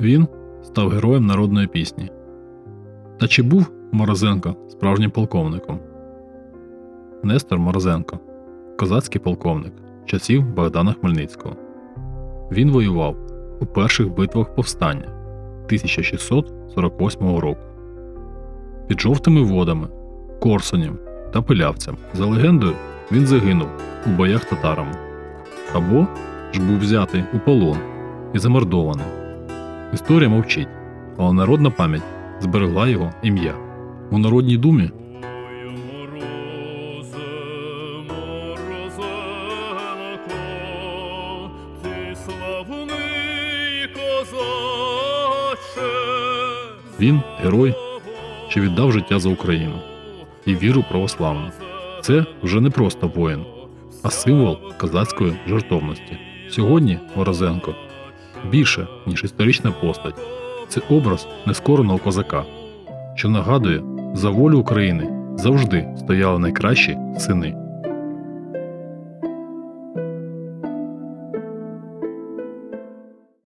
Він став героєм народної пісні. Та чи був Морозенко справжнім полковником? Нестор Морозенко козацький полковник часів Богдана Хмельницького. Він воював у перших битвах повстання 1648 року. Під жовтими водами, Корсунем та Пилявцем. За легендою, він загинув у боях татарами. Або ж був взятий у полон і замордований. Історія мовчить, але народна пам'ять зберегла його ім'я. У Народній думі. Він герой, що віддав життя за Україну і віру православну. Це вже не просто воїн, а символ козацької жертовності. Сьогодні Морозенко більше, ніж історична постать. Це образ нескореного козака, що нагадує, за волю України завжди стояли найкращі сини.